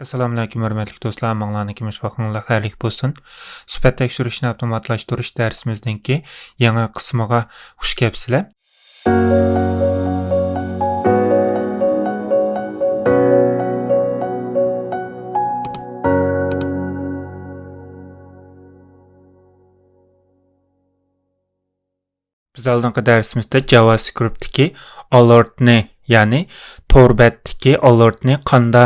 assalomu alaykum hurmatli do'stlar. Manglarni kim shifoxonalar xayrli bo'lsin. Suhbat tekshirishni avtomatlashtirish darsimizningki yangi qismiga xush kelibsizlar. Biz oldingi darsimizda javascriptdagi alertni ya'ni to'rbatdagi alertni qanda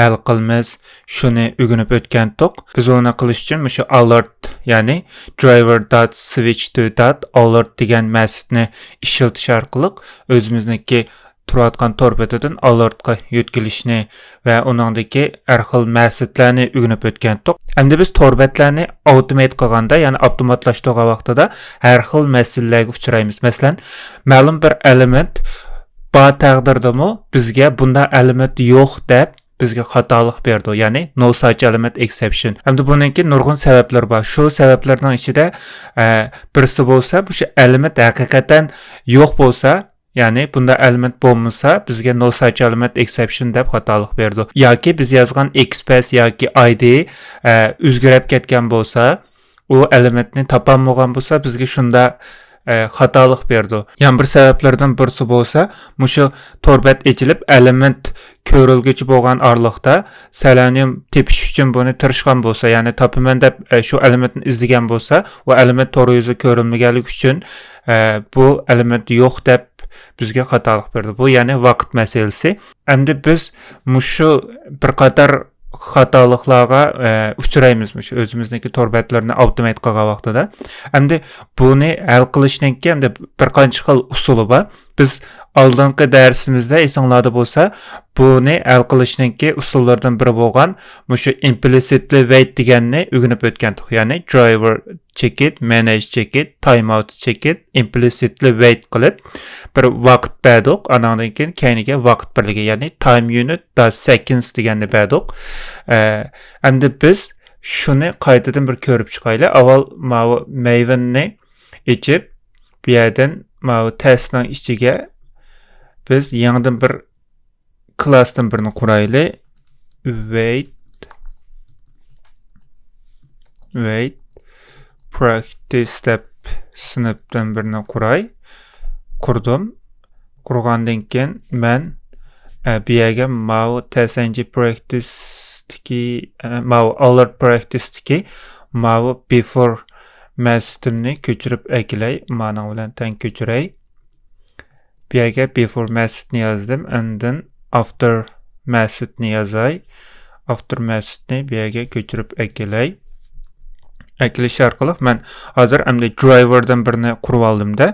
hal qilamiz shuni o'rganib o'tgandik biz uni qilish uchun shu alert ya'ni driver.switch to alert degan masjidni ishiltish orqali o'zimizniki turayotgan torbetidan alertga yetkilishni va uningdagi har xil masjidlarni o'rganib o'tgandik endi biz torbatlarni automate qilganda ya'ni avtomatlashtirgan vaqtida har xil masalalarga uchraymiz masalan ma'lum bir element bor taqdirdami bizga bunda element yo'q deb bizga xatolik berdi ya'ni no such element exception. Hamda buningki nurg'un sabablar bor. Shu sabablarning ichida e, birisi bo'lsa shu element haqiqatan yo'q bo'lsa ya'ni bunda element bo'lmasa bizga no such element exception deb xatolik berdi yoki biz yozgan xpath yoki id e, o'zgarib ketgan bo'lsa u elementni topolmagan bo'lsa bizga shunda e, xatolik berdi. Yana bir sabablardan birisi bo'lsa mushu torbat echilib element ko'rilguchi bo'lgan orliqda selenium tepish uchun buni tirishgan bo'lsa ya'ni topaman deb e, shu elementni izlagan bo'lsa u element to'g'ri yuzi ko'rilmaganligi uchun e, bu element yo'q deb bizga xatolik berdi bu ya'ni vaqt masalasi endi biz mushu bir qator xatoliklarga e, uchraymizmish o'zimizniki torbatlarni avtomat qilgan vaqtida endi buni hal qilishninki endi bir qancha xil usuli biz oldingi darsimizda esinglarda bo'lsa buni hal qilishninki usullardan biri bo'lgan mushu implicitly wait deganni o'rganib o'tgandik ya'ni driver check it manage check it timeout check it implicitly wait qilib bir vaqt berdik andan keyin keyiniga vaqt birligi ya'ni time unit da seconds berdik endi biz shuni qaytadan bir ko'rib chiqaylik avval mau mavenni ichib bu yerdan mau testning ichiga biz yangidan bir klassdan birini quraylik. Wait. Wait. Practice deb sinfdan birini quray. Qurdim. Qurgandan keyin man bu yerga mau tsang practicedagi mau alert practicedagi mau before masjidimni ko'chirib aklay mana bilan tang ko'chiray. Bu yerga before message yozdim and then after message yozay. After message bu yerga ko'chirib akelay akilish orqali man hozir endi driverdan birini qurib oldimda.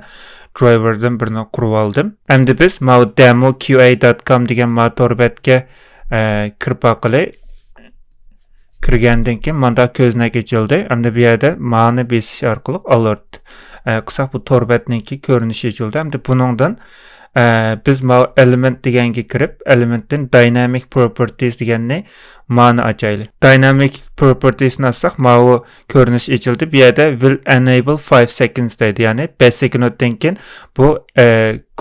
Driverdan birini qurib oldim. Endi biz mau demo qa.com degan motorbatga e, kirib oqilay kirgandan keyin manda ko'znak ochildi endi bu yerda mani besish orqali alert qilsak bu torbatniki ko'rinishi ochildi endi buningdan biz ma element deganga kirib elementdan dynamic properties deganni ma'ni ochaylik dynamic propertiesni açsaq mau ko'rinish ochildi bu yerda will enable 5 seconds deydi ya'ni 5 sekunddan keyin bu e,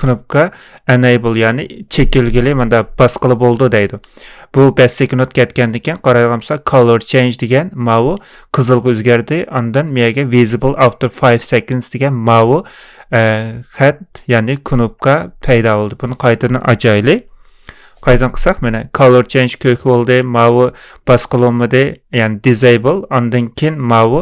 knopka enable ya'ni chekilgili manda bosqili bo'ldi deydi. Bu 5 sekund ketgandan keyin qarayolsa color change degan mau qizilga o'zgardi. Undan miyaga visible after 5 seconds degan mau e, xat ya'ni knopka paydo bo'ldi. Buni qaytadan qaydan qilsak mana color change ko'k bo'ldi mavi boshqalanmadi ya'ni disable undan keyin mavi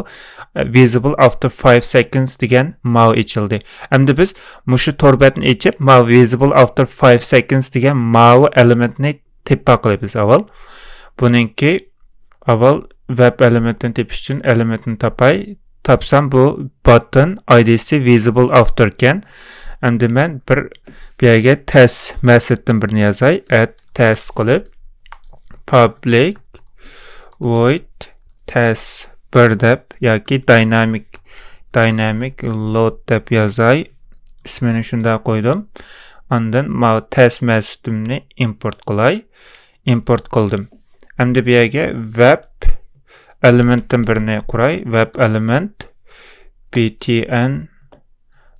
visible after 5 seconds degan mavi ichildi endi biz mushu torbatni ichib mavi visible after 5 seconds degan mavi elementni tepa qilamiz avval. Buningki avval web elementini tepish uchun elementni topay topsam bu button idsi visible after ekan endi men bir bu yerga test methoddan birini yozay add test qilib public void test bir deb yoki dynamic dynamic load deb yozay. İsmini shunday qo'ydim. Ondan ma test methodimni import qilay. İmport qildim. Endi bu yerga web elementdan birini quray. Web element btn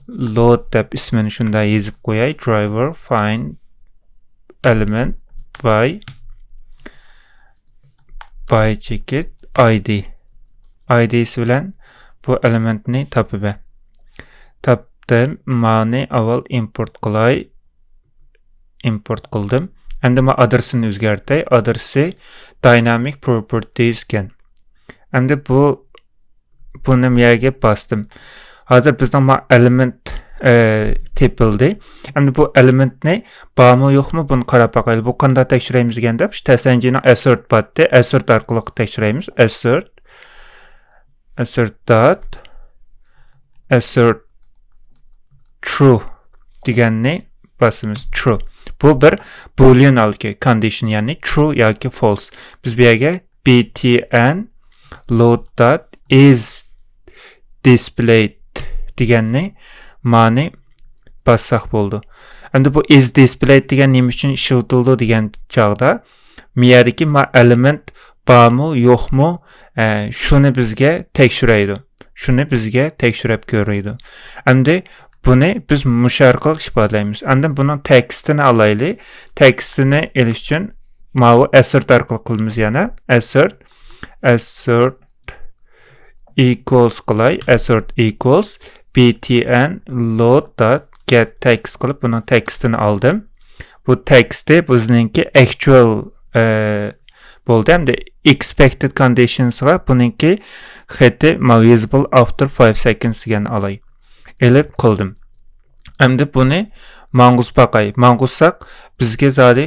load deb ismini shunday yozib qo'yay driver find element by by checkout id id'si bilan bu elementni topib topdim mani avval import qilay. İmport qildim. Endi man adresini o'zgartay. Adresi dynamic properties ekan endi bu buni bu yerga bosdim hozir bizning ma element e, tepildi. Endi bu elementni bormi yo'qmi buni qarab boqaylik bu qanday tekshiramiz deganda shu taslanjini assert botdi assert orqali tekshiramiz assert assert dot assert true deganni bosimiz true. Bu bir boolean alki condition ya'ni true yoki false. Biz bu yerga btn load dot is displayed deganni ma'ni bassak bo'ldi endi bu is displayed degan nima uchun ishlatildi degan chog'da miyadagi element bormi yo'qmi e, shuni bizga tekshiraydi. Shuni bizga tekshirib ko'raydi. Endi buni biz mush orqali ifodalaymiz endi buni tekstini alaylik. Tekstini elish uchun mavu assert orqali qilamiz yana. Assert assert equals qilay. Assert equals btn load dot get text qilib buni tekstini oldim bu teksti bizningki actual e, bo'ldi hamda expected conditions va buningki xeti visible after 5 seconds degan olay elib qildim endi buni manguz baqay manguzsak bizga zodi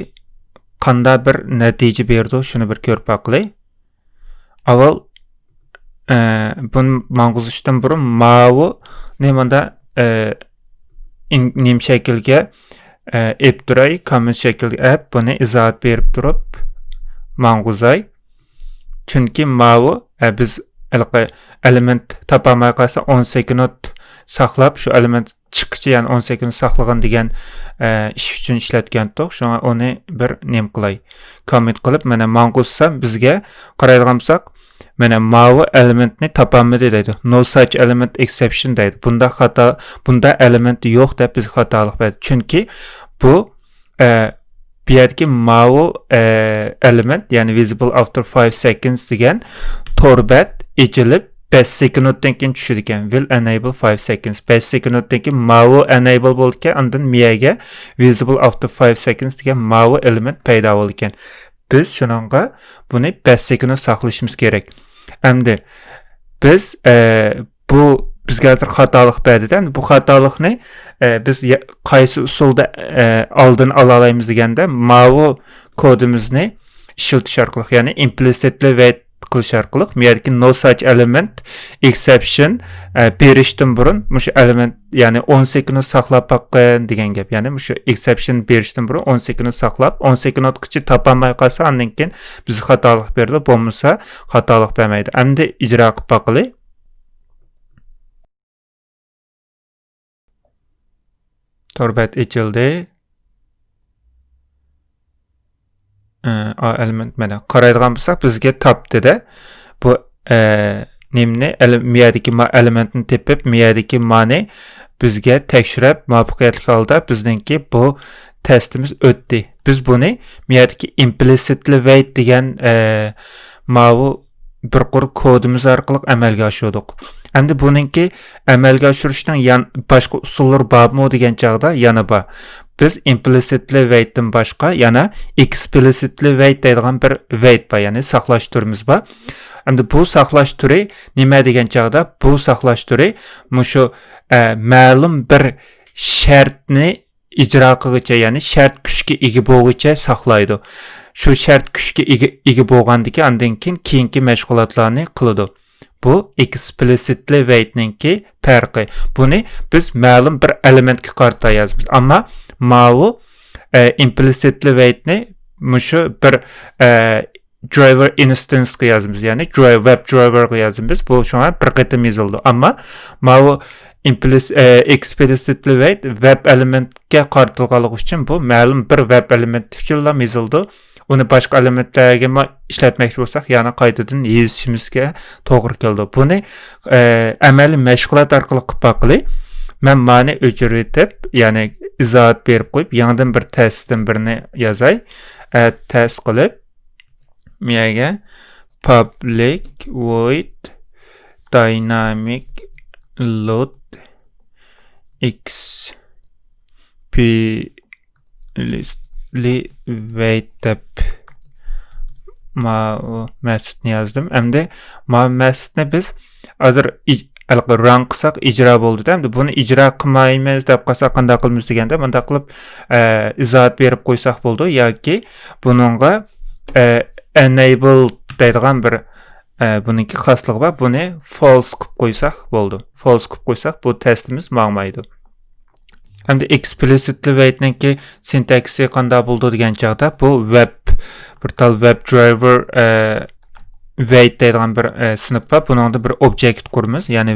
qanday bir natija berdi shuni bir ko'rib baqilay avval buni manguzishdan burun mavi nimada e, nim shaklga ep turay comment shaklga ep buni izohat berib turib mang'uzay. Chunki mavi e, biz element topolmay qolsa 10 sekund saqlab shu element chiqishi ya'ni 10 sekund saqlagan degan ish uchun ishlatgan to'q shunga uni bir nem qilay komment qilib mana mang'uzsam bizga qaraydigan bo'lsak mana mavi elementni topolmadi deydi no such element exception deydi bunda xato bunda element yo'q deb biz xatolik berdi chunki bu e, bu yerdagi mavi e, element ya'ni visible after 5 seconds degan torbat ichilib 5 sekunddan keyin tushadi ekan will enable 5 seconds. 5 sekunddan keyin mavi enable bo'ldi ekan undan miyaga visible after 5 seconds degan mavi element paydo bo'ldi biz shunga buni 5 sekund saqlashimiz kerak Endi biz e, bu bizga hozir xatolik berdida bu xatolikni e, biz qaysi usulda e, oldin ola olamiz deganda mavi kodimizni ishiltish orqali ya'ni implicitly wait qilish orqali muyerdagi no such element exception e, berishdan burun shu element ya'ni 10 sekund saqlab boqqin degan gap. Ya'ni shu exception berishdan burun 10 sekund saqlab 10 sekundgacha topolmay qolsa andan keyin biz xatolik berdi bo'lmasa xatolik bermaydi. Endi ijro qilib boqili torbat ichildi a element mana qaraydigan bo'lsak bizga topdida bu nimni miyadagi elementni tepib miyadagi mani bizga tekshirib muvaffaqiyatli holda bizningki bu testimiz o'tdi biz buni miyadagi implicitly wait degan mavu bir qur kodimiz orqali amalga oshirdik endi buningki amalga oshirishning boshqa usullari bormi degan chog'da yana bor. Biz implicitly wait'dan boshqa yana explicitly wait deydigan bir wait bor ya'ni saqlash turimiz bor. Endi bu saqlash turi nima degan chog'da? Bu saqlash turi mushu e, ma'lum bir shartni ijro qilguncha ya'ni shart kuchga ega bo'lguncha saqlaydi. Shu shart kuchga ega bo'lgandan andan keyin keyingi mashg'ulotlarni qiladi bu explicitly waitninki farqi buni biz ma'lum bir elementga qarata yozamiz ammo mavu e, implicitly waitni mushu bir e, driver instance yazımız yani web driver yazımız bu şu an bir qatim yazıldı. Ama mavu e, explicitly wait web elementga qartilganligi uchun bu ma'lum bir web element uchun yazıldı uni boshqa elementlarga ishlatmoqchi bo'lsak yana qaytadan yezishimizga to'g'ri keldi buni e, amaliy mashg'ulot orqali qilib man mani o'chirib ya'ni izohat berib qo'yib yangidan bir testdan birini yozay test qilib miyaga public void dynamic load explicitly wait deb ma mesutni yazdım. Endi ma mesutni biz? Hozir run qilsak ijro bo'ldida endi buni ijro qilmaymiz deb qolsak qanday qilamiz deganda bunday qilib izohat berib qo'ysak bo'ldi yoki buningga enable deydigan bir buniki xosligi bor buni false qilib qo'ysak bo'ldi false qilib qo'ysak bu testimiz mangmaydi hamda explicitly waitniki sintaksi qanday bo'ldi degan chog'da bu web bir tal web driver wait deydigan bir e, sinf bor buningda bir object quramiz ya'ni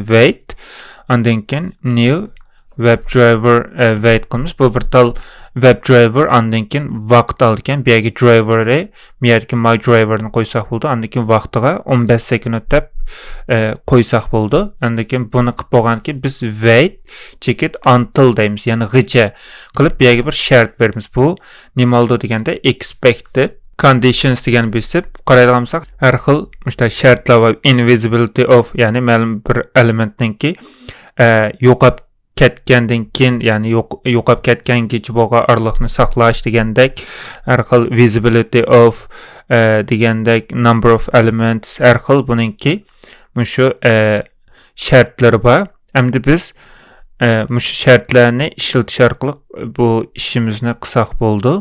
undan keyin new web driver e, wait qilamiz bu bir tal web driver undan keyin vaqt oldi ekan bu yerga driverni bu yerga my driverni qo'ysak bo'ldi undan keyin vaqtiga 15 sekund deb e, qo'ysak bo'ldi undan keyin buni qilib bo'lgandan keyin biz wait check until deymiz ya'ni g'icha qilib bu yerga bir shart beramiz bu nima oldi deganda expected conditions degan besib qaraydigan bo'lsak har xil işte shartlar va invisibility of ya'ni ma'lum bir elementninki e, yo'qolib ketgandan keyin ya'ni yo'qolib ketgangacha bo'lgan oraliqni saqlash degandek har xil visibility of e, degandek number of elements har xil buningki shu e, shartlari bor. Endi biz shu shartlarni ishlatish orqali bu ishimizni qilsak bo'ldi.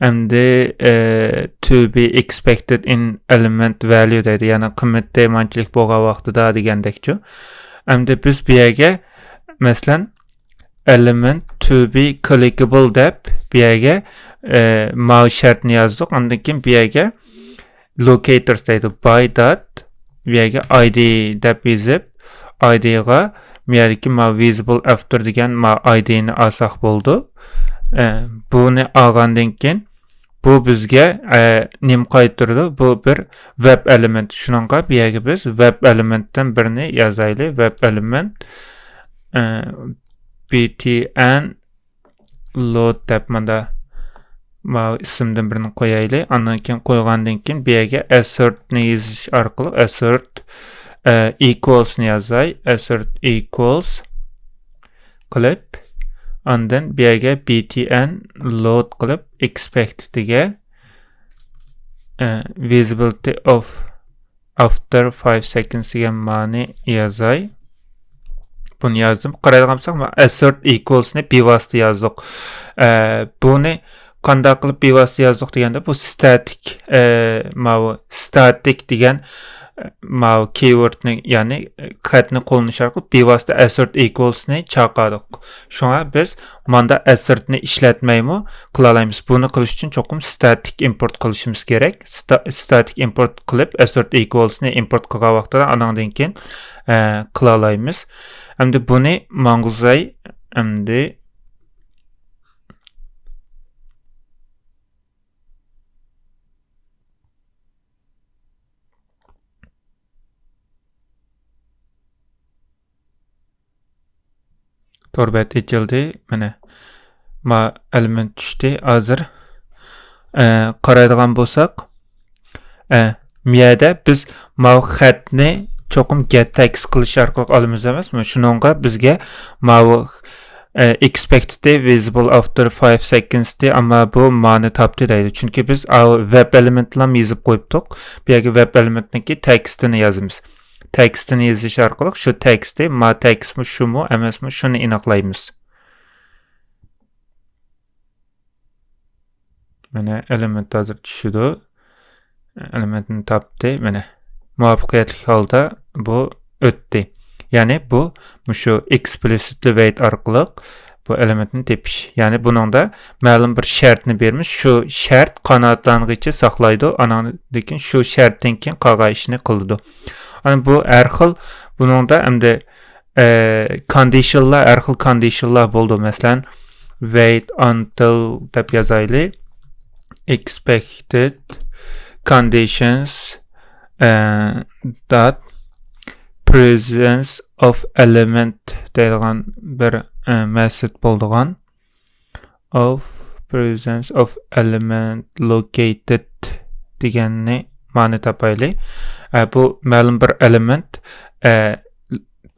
Endi uh, to be expected in element value deydi ya'ni qimmat deymanchilik bo'lgan vaqtida degandekchu. Endi biz bu yerga masalan element to be clickable deb bu yerga uh, mal shartni yozdik undan keyin bu yerga locators deydi by dot bu yerga id deb yozib idga bu yerdagi ma visible after degan ma idni olsak bo'ldi uh, buni olgandan keyin bu bizga e, nim qaytardi bu bir web element. Shunga bu yerga biz web elementdan birini yozaylik web element e, btn load deb mana bu ismdan birini qo'yaylik andan keyin qo'ygandan keyin bu yerga assertni yozish orqali assert e, equalsni yozay assert equals qilib Ondan bu btn load qilib expectedga uh, visibility of after 5 seconds degan ma'ni yozay. Buni yozdim. Qaraydigan bo'lsak, assert equalsni bevosita yozdik. Uh, buni qanday qilib bevosita yozdik deganda bu static uh, static degan mau keywordni ya'ni xatni qo'llanish orqali bevosita assert equalsni chaqirdik shunga biz manda assertni ishlatmaymi qila olamiz buni qilish uchun cho'qim static import qilishimiz kerak static import qilib assert equalsni import qilgan vaqtida anandan keyin qila olamiz endi buni mang'uzay endi torbat echildi mana ma element tushdi hozir qaraydigan bo'lsak miyada biz ma xatni cho'qim text qilish orqali olamiz emasmi shuningga bizga ma expected visible after 5 seconds de amma bu ma'ni topdi deydi. Chunki biz web elementlarni yozib qo'yibdik bu yerga web elementniki tekstini yozamiz tekstini yozish orqali shu tekstni ma tekstmi shumi emasmi shuni aniqlaymiz mana element hozir tushidi elementni topdi mana muvaffaqiyatli holda bu o'tdi ya'ni bu shu explicitly wait orqali bu elementni tepish ya'ni buningda ma'lum bir shartni bermiz shu shart qanotlang'icha saqlaydi anandan shu shartdan keyin qolgan ishni qiladi Hani bu har xil buningda endi e, conditionlar har xil conditionlar bo'ldi masalan wait until deb yozaylik expected conditions uh, that presence of element deydigan bir method bo'ldigan of presence of element located deganni ma'ni topaylik. E, bu ma'lum bir element e,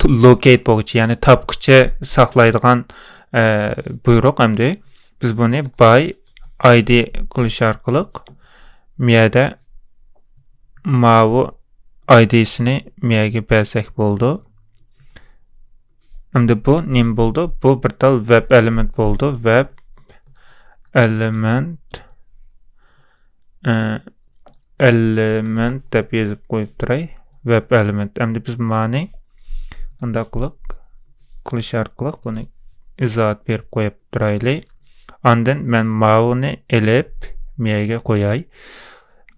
locate bo'yicha, ya'ni topqicha saqlaydigan e, buyruq hamda biz buni by id qilish orqali miyada mavu id'sini miyaga bersak bo'ldi. Endi bu nim bo'ldi? Bu bir tal web element bo'ldi. Web element e, element deb yozib qo'yib turay. Web element. Endi biz ma'ni unda qilib qilish orqali buni izohat berib qo'yib turaylik. Ondan men ma'uni elib miyaga qo'yay.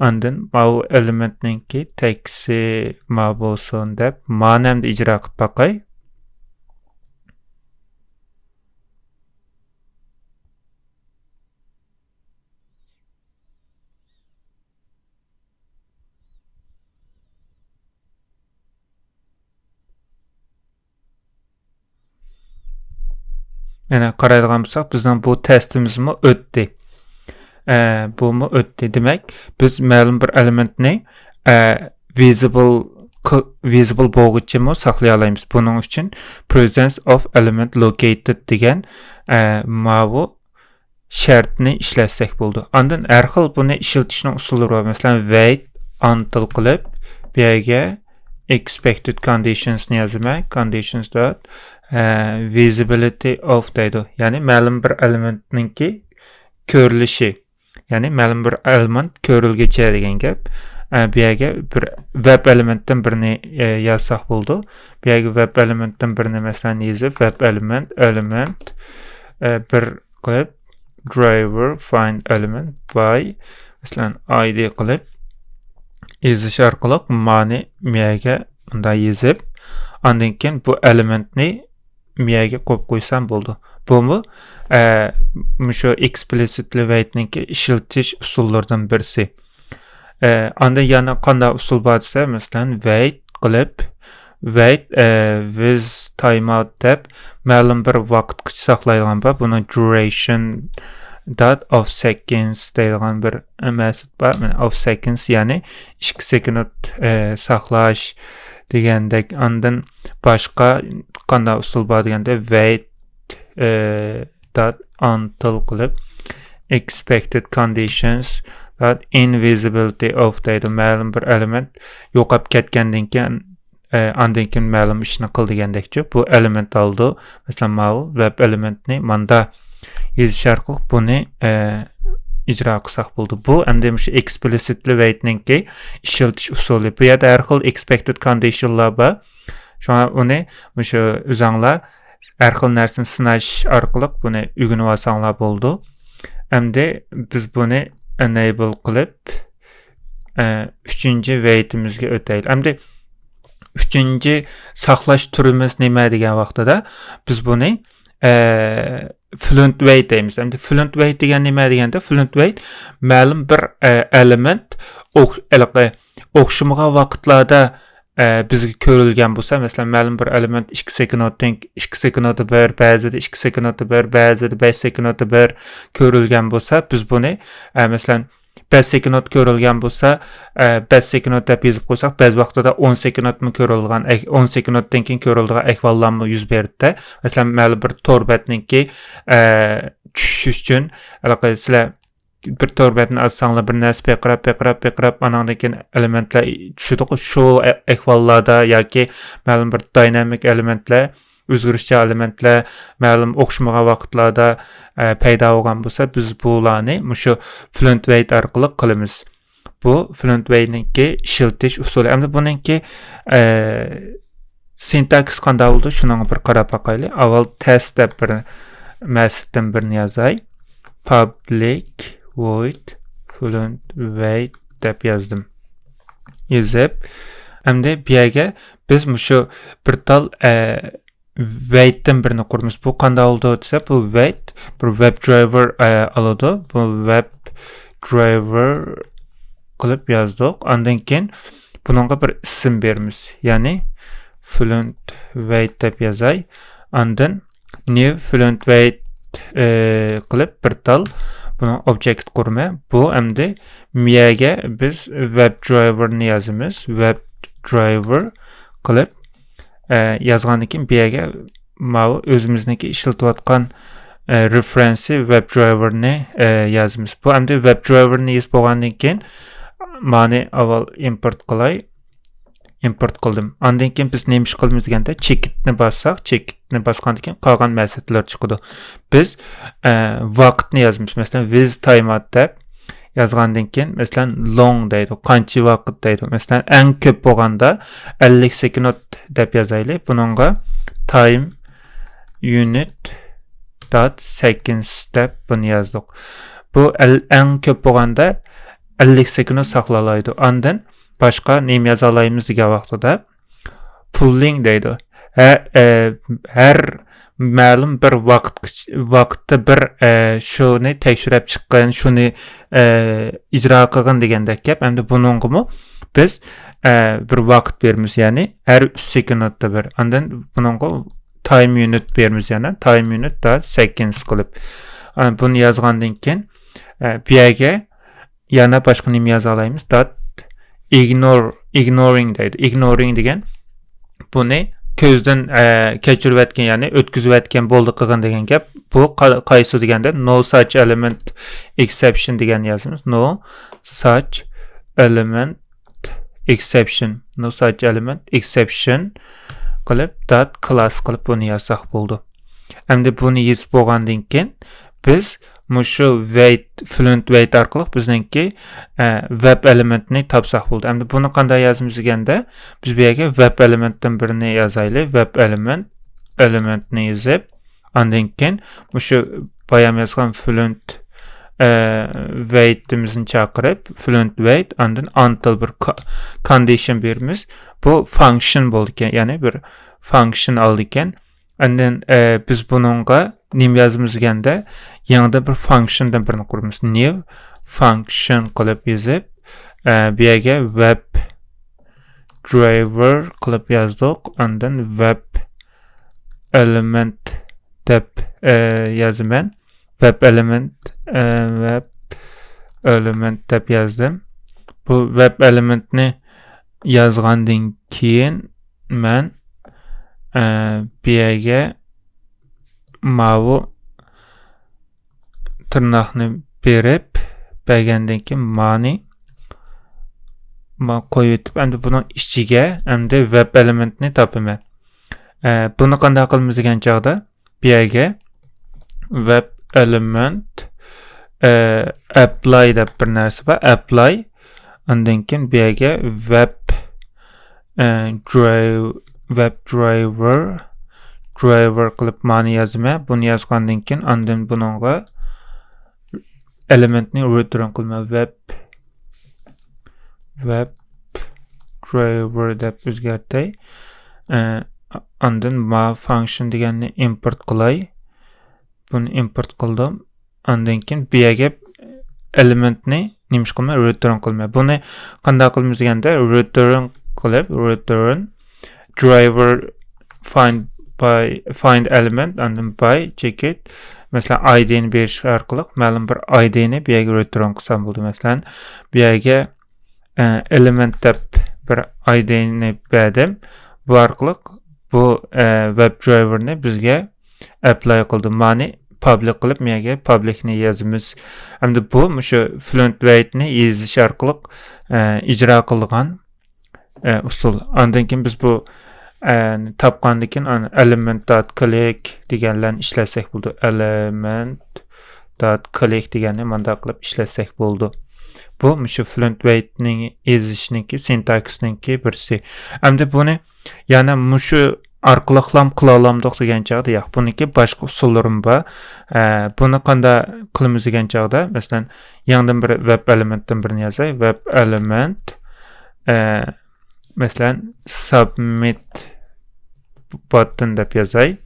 Ondan mau elementninki teksi ma bo'lsin deb ma'namda ijro qilib boqay. Mana qaraydigan bo'lsak, bizning bu testimizmi o'tdi. E, bu mu o'tdi. Demak, biz ma'lum bir elementni e, visible visible bo'lguncha mu saqlay olamiz. Buning uchun presence of element located degan e, mavu shartni ishlatsak bo'ldi. Ondan har xil buni ishlatishning usullari bor. Masalan, wait until qilib bu yerga expected conditions ni yozaman. conditions dot uh, visibility of deydi. Ya'ni ma'lum bir elementninki ko'rilishi. Ya'ni ma'lum bir element ko'rilgicha degan gap. Bu yerga bir web elementdan birini uh, yozsak bo'ldi. Bu yerga web elementdan birini masalan yozib web element element uh, bir qilib driver find element by masalan id qilib yozish orqali ma'ni miyaga bunday yozib ondan keyin bu elementni miyaga qo'yib qo'ysam bo'ldi. Bumi shu explicitly waitniki ishiltish usullaridan birisi. Ondan yana qanday usul bor desa wait qilib wait with timeout deb ma'lum bir vaqtgacha saqlaydigan bor buni duration dot of seconds deydigan bir metod bor of seconds ya'ni 2 sekund e, saqlash degandek ondan boshqa qanday usul bor deganda wait e, dot until qilib expected conditions dot invisibility of deydi ma'lum bir element yo'qolib ketgandan keyin andan keyin ma'lum ishni qil degandekchi bu element oldi masalan mau web elementni manda yozish orqali buni e, ijro qilsak bo'ldi bu endi shu explicitly waitninki ishiltish usuli bu yerda har xil expected conditionlar bor shunga uni shu o'zinglar har xil narsani sinash orqali buni o'rganib olsanglar bo'ldi endi biz buni enable qilib e, uchinchi waitimizga o'taylik endi uchinchi saqlash turimiz nima degan vaqtida biz buni ə, fluent weight demişəm. Fluent weight deyən nə deyəndə fluent weight məlum bir ə, element ox eləqə oxşumağa vaxtlarda ə, e, bizə görülgən bolsa, məsələn, məlum bir element 2 sekunddan 2 sekundda bir, bəzidə 2 sekundda bir, bəzidə 5 sekundda bir görülgən bolsa, biz bunu ə, məsələn bəzi sekinot görülgən bolsa, e, bəzi sekinot dəb yazıb qoysaq, bəzi vaxtda da 10 sekinotmu görülgən, 10 sekinotdan keyin görülgən əhvallanma yüz verdi də. Məsələn, məli bir torbətninki e, düşüş üçün əlaqə sizlər bir torbətini açsanlar bir nəsə peqrab peqrab peqrab anandan keyin elementlər düşüdü. Şu əhvallarda yoki məlum bir dinamik elementlər o'zgarishchi elementlar ma'lum o'xshamagan vaqtlarda e, paydo bo'lgan bo'lsa biz bularni shu fluent weight orqali qilamiz bu fluent weightniki ishiltish usuli endi buniki e, sintaks qanday bo'ldi shuni bir qarab boqaylik avval test deb bir masjiddan birini yozay public void fluent weight deb yozdim yozib endi bu yerga biz shu bir tal e, weight'ten birini quramiz. Bu qanday oldi desa, bu weight bir web driver oladi. Bu web driver qilib yozdik. Ondan keyin buningga bir ism beramiz. Ya'ni fluent weight deb yozay. Ondan new fluent weight qilib bir tal Bunu object qurma. Bu endi miyaga biz WebDriver'ni yazamiz. WebDriver qilib e, yozgandan keyin bu yerga mau o'zimizniki ishlatayotgan e, referensi WebDriver'ni e, yozamiz. Bu endi WebDriver'ni yozib bo'lgandan keyin mani avval import qilay. import qildim. Ondan keyin biz nima ish qilamiz deganda chekitni bossak, chekitni bosgandan keyin qolgan ma'lumotlar chiqadi. Biz e, vaqtni yozamiz. Masalan, with timeout deb yozgandan keyin masalan long deydi, qancha vaqt deydi. Masalan, eng ko'p bo'lganda 50 sekund deb yozaylik. Buningga time unit dot seconds deb buni yozdik. Bu eng ko'p bo'lganda 50 sekund saqlalaydi. Ondan başqa neyim yazalayımız degan vaqtida pulling deydi. Her, e, ma'lum bir vaqt vaqtda bir e, shuni tekshirib chiqqan, shuni e, ijro qilgan degandek gap. Endi buningmi biz e, bir vaqt beramiz, ya'ni har 3 sekundda bir. Andan buningga time unit beramiz, ya'ni time unit da seconds qilib. Buni yozgandan keyin e, bu yerga yana boshqa nima yoza olamiz? dot ignore ignoring deydi. Ignoring degan bu e, kechirib o'tgan ya'ni o'tkazib o'tgan bo'ldi qilgan degan gap. Bu qaysi deganda no such element exception degan yozamiz no such element exception. No such element exception qilib dot class qilib buni yozsak bo'ldi endi buni yozib bo'lgandan keyin biz mushu wait fluent wait orqali bizningki e, web elementni topsak bo'ldi endi buni qanday yozamiz deganda biz bu yerga web elementdan birini yozaylik web element elementni yozib undan keyin mushu boyam yozgan fluent e, waitimizni chaqirib fluent wait undan until bir condition beramiz bu function bo'ldi ekan ya'ni bir function oldi ekan e, biz buningga nim yazımızganda yanında bir functiondan birini kurmuş. New function qilib yozib, e, bu yerga web driver qilib yozdik. Ondan web element deb e, yozaman. Web element e, web element deb yozdim. Bu web elementni yozgandan keyin men e, bu yerga mavi tırnaqni berib bergandan keyin mani qo'yib o'tib endi buni ichiga endi web elementni topaman e, buni qanday qilamiz degan chog'da bu web element e, apply deb bir narsa bor apply undan keyin bu web e, drive web driver driver qilib mani yozma buni yozgandan keyin andin buningga elementni return qilma web web driver deb o'zgartay andin ma function deganni import qilay buni import qildim andan keyin bu yerga elementni nima qilma return qilma buni qanday qilamiz deganda return qilib return driver find by find element and then by check it Mesela id'ni berish orqali ma'lum bir id'ni bu yerga return qilsam bo'ldi masalan bu yerga e, element deb bir id'ni berdim bu orqali bu e, web driverni bizga apply qildi mani public qilib bu yerga publicni yozamiz hamda bu o'sha fluent weightni yozish orqali e, ijro qilgan usul. Undan keyin biz bu topgandan keyin element dot click deganlarni ishlasak bo'ldi element dot click deganni manda qilib ishlasak bo'ldi bu shu fluent weightning ezishniki sintaksniki birisi. Endi buni yana mushu orqali ham qila olamdiq degan chog'da yo'q buniki boshqa usullarim bor buni qanday qilamiz degan chog'da masalan yangidan bir web elementdan birini yozay web element masalan submit button deb yozay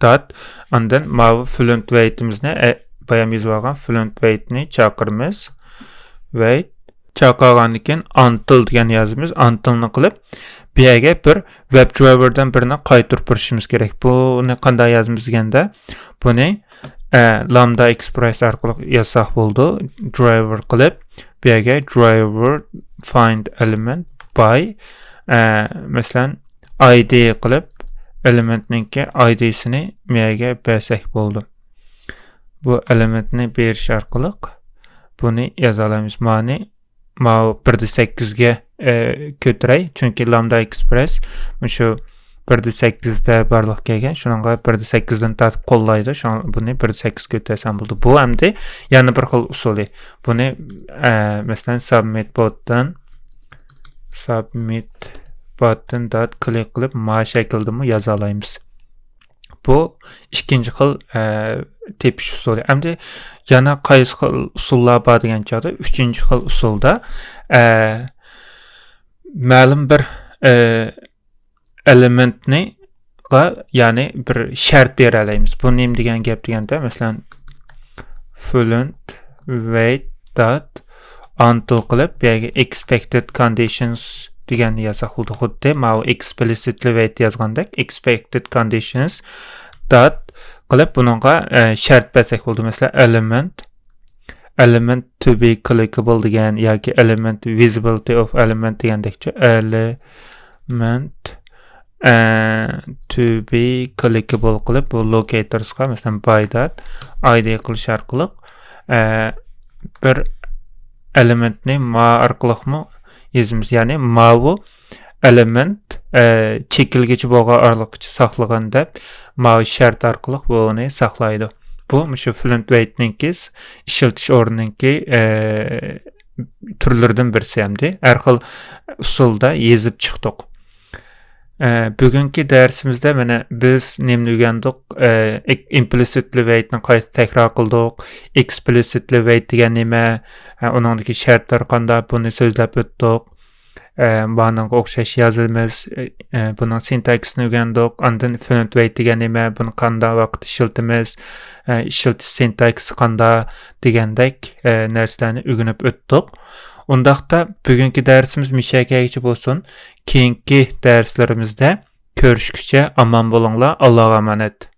dot undan mavi fluent weightimizni e, bayam yozib olgan fluent weightni chaqiramiz wait chaqirgandan keyin until degan yozamiz untilni qilib bu yerga bir web driverdan birini qaytarib turishimiz kerak buni qanday yozamiz deganda buni e, lambda express arqali yazsaq bo'ldi driver qilib bu yerga driver find element by e, masalan id qilib elementninki id'sini yerga bersak bo'ldi. Bu elementni berish orqali buni yoza olamiz mani mau 1.8 ga e, ko'taray chunki lambda express shu 1.8 da barliq kelgan. Shunga 1.8 dan tortib qo'llaydi. Buni 1.8 ko'tarsam bo'ldi. Bu hamda yana bir xil usuli buni e, masalan submit botdan submit button dot click qilib ma shaklda yoza olamiz bu ikkinchi xil tepish usuli hamda yana qaysi xil usullar bor degan chog'da uchinchi xil usulda e, ma'lum bir e, elementni ya'ni bir shart bera olamiz bu nima degan gap deganda masalan fluent wait dot until qilib bu expected conditions deganni yozsak bo'ldi xuddi mau explicitly wait yozgandek expected conditions dot qilib bunga e, shart bersak bo'ldi masalan element element to be clickable degan yoki element visibility of element degandekchi element to be clickable qilib bu locatorsga masalan by that id qilish orqali bir elementni ma orqaliqmi yozamiz ya'ni ma bu element chekilgichi bo'lgan oraliqcha saqlagan deb ma shart orqali buni saqlaydi bu shu fluent waitninki ishiltish o'rninki turlaridan birisi hamdi har xil usulda yezib chiqdik bugungi darsimizda mana biz nimani o'rgandik implicitly weightni qayta takror qildik explicitly weight degan nima uningdagi shartlar qanday buni so'zlab o'tdik bunga o'xshash yozamiz buning sintaksini o'rgandik andan fluent weight degan nima buni qanday vaqt ishiltimiz ishiltish sintaksi qanday degandek narsalarni o'rganib o'tdik Undaqda bugungi darsimiz mishakagicha bo'lsin. Keyingi darslarimizda ko'rishguncha omon bo'linglar. Allohga omonat.